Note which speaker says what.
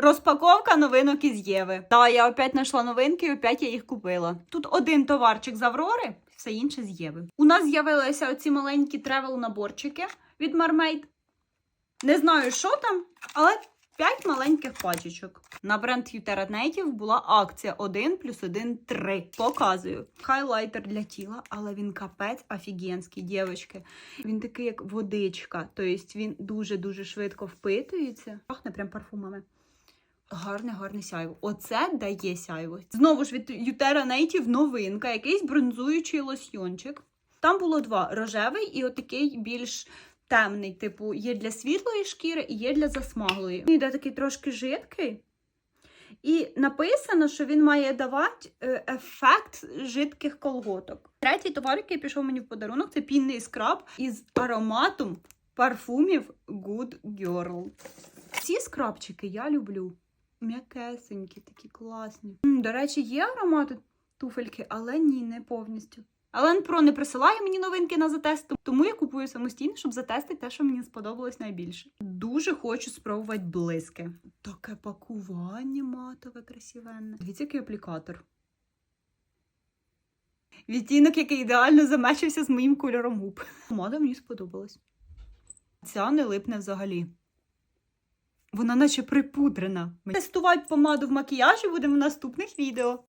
Speaker 1: Розпаковка новинок із Єви. Та я опять знайшла новинки, і опять я їх купила. Тут один товарчик з Аврори, все інше з Єви. У нас з'явилися оці маленькі тревел-наборчики від Marmaid. Не знаю, що там, але 5 маленьких пачечок. На бренд Utera Native була акція 1 плюс 1 3. Показую. Хайлайтер для тіла, але він капець офігенський, дівчатки. Він такий, як водичка. Тобто він дуже-дуже швидко впитується. Пахне прям парфумами. Гарне, гарне сяйво. Оце дає сяйво. Знову ж від Utera Native новинка, якийсь бронзуючий лосьйончик. Там було два: рожевий і отакий більш темний. Типу, є для світлої шкіри і є для засмаглої. Він йде такий трошки жидкий. І написано, що він має давати е, ефект жидких колготок. Третій товар, який пішов мені в подарунок, це пінний скраб із ароматом парфумів Good Girl. Ці скрабчики я люблю. М'якесенькі, такі класні. До речі, є аромати туфельки, але ні, не повністю. Ален Про не присилає мені новинки на затест, тому я купую самостійно, щоб затестити те, що мені сподобалось найбільше. Дуже хочу спробувати блиски. Таке пакування матове, красивенне. Дивіться, який аплікатор. Відтінок, який ідеально замечився з моїм кольором губ. Помада мені сподобалась. Ця не липне взагалі. Вона наче припудрена. Тестувати помаду в макіяжі будемо в наступних відео.